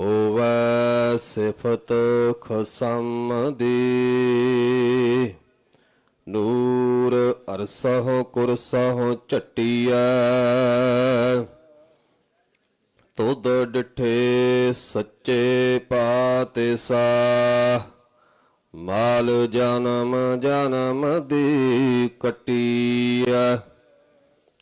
ਹੋਵੇ ਸਿਫਤ ਖਸਮ ਦੀ ਨੂਰ ਅਰਸਹੁ ਕੁਰਸਹੁ ਝਟੀਐ। ਤੁਧ ਡਿਠੇ ਸੱਚੇ ਪਾਤੇ ਸਾ ਮਾਲ ਜਨਮ ਜਨਮ ਦੀ ਕਟੀਐ।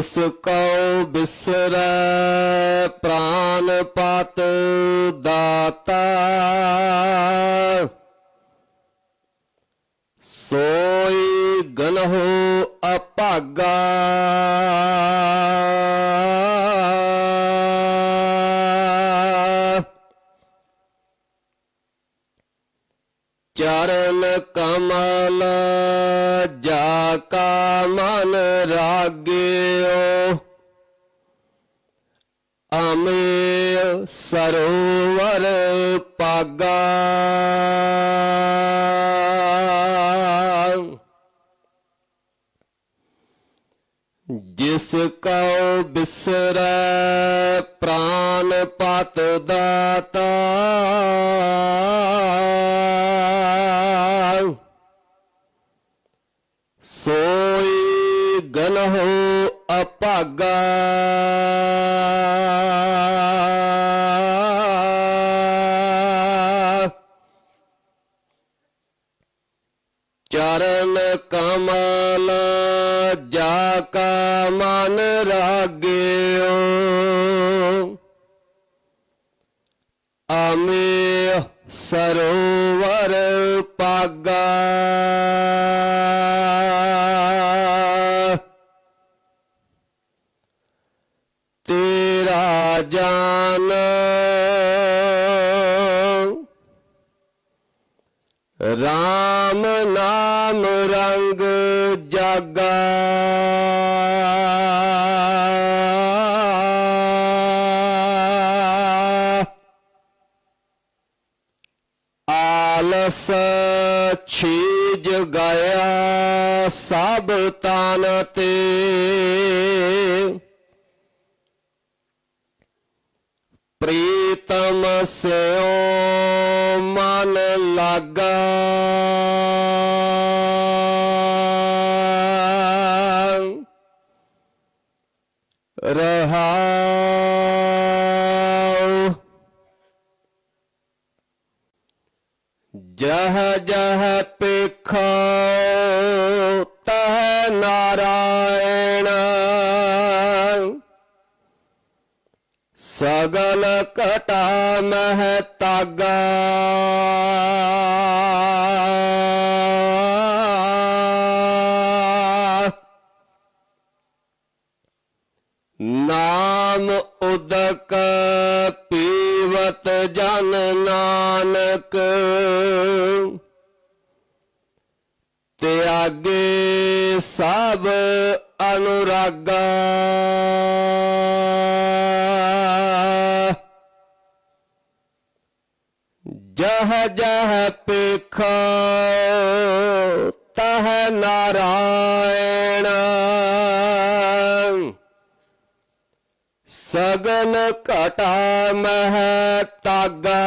ਜਿਸ ਕਉ ਬਿਸਰੈ ਪ੍ਰਾਨ ਪਤ ਦਾਤਾ। ਸੋਈ ਗਨਹੁ ਅਭਾਗਾ। ਚਰਨ ਕਮਲ ਜਾ ਕਾ ਮਨ ਰਾਗਿਓ ਅਮੇ ਸਰੋਵਰ ਪਾਗਾ। ਜਿਸ ਕਉ ਬਿਸਰੈ ਪ੍ਰਾਨ ਪਤ ਦਾਤਾ। ਸੋਈ ਗਨਹੁ ਅਭਾਗਾ। ਚਰਨ ਕਮਲ ਜਾ ਕਾ ਮਨ ਰਾਗਿਓ। ਆਮੇ ਸਰੋਵਰ ਪਾਗਾ ਰਾਮ ਨਾਮ ਰੰਗ ਜਾਗਾ। ਆਲਸ ਛੀਜ ਗਿਆ ਸਭ ਤਨ ਤੇ। ਪ੍ਰੀਤਮ ਸਿਓ ਲਾਗਾ। ਰਹਾਉ। ਜਹ ਜਹ ਸਗਲ ਘਟਾ ਮਹਿ ਤਾਗਾ। ਨਾਮ ਉਦਕ ਪੀਵਤ ਜਨ ਨਾਨਕ। ਤਿਆਗ ਤਿਆਗੇ ਸਭ ਅਨੁਰਾਗਾ। ਜਹ ਜਹ ਪੇਖੋ ਤਹ ਨਾਰਾਇਣ। ਸਗਲ ਘਟਾ ਮਹਿ ਤਾਗਾ।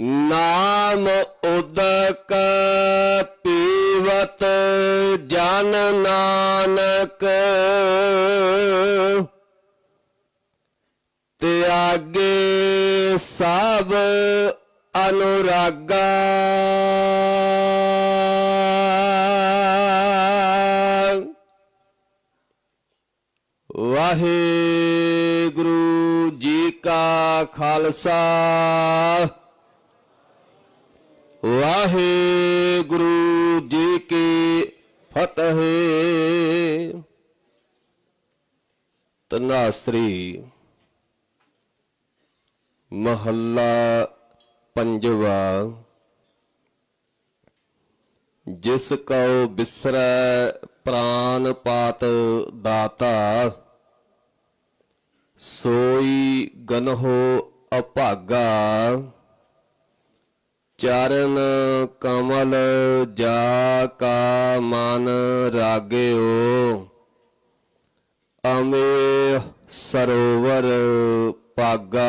ਨਾਮ ਉਦਕ ਜਨ ਨਾਨਕ। ਤਿਆਗੇ ਸਭ ਅਨੁਰਾਗਾ। ਵਾਹਿਗੁਰੂ ਜੀ ਕਾ ਖਾਲਸਾ। ਵਾਹਿਗੁਰੂ ਜੀ ਕੀ ਫਤਿਹ। ਤਨਾਸਰੀ ਮਹੱਲਾ ਪੰਜਵਾ। ਜਿਸ ਕਉ ਬਿਸਰੈ ਪ੍ਰਾਨ ਪਾਤ ਦਾਤਾ, ਸੋਈ ਗਨਹੋ ਅਭਾਗਾ। ਚਰਨ ਕਮਲ ਜਾ ਕਾ ਮਨ ਰਾਗਿਓ ਅਮੇ ਸਰੋਵਰ ਪਾਗਾ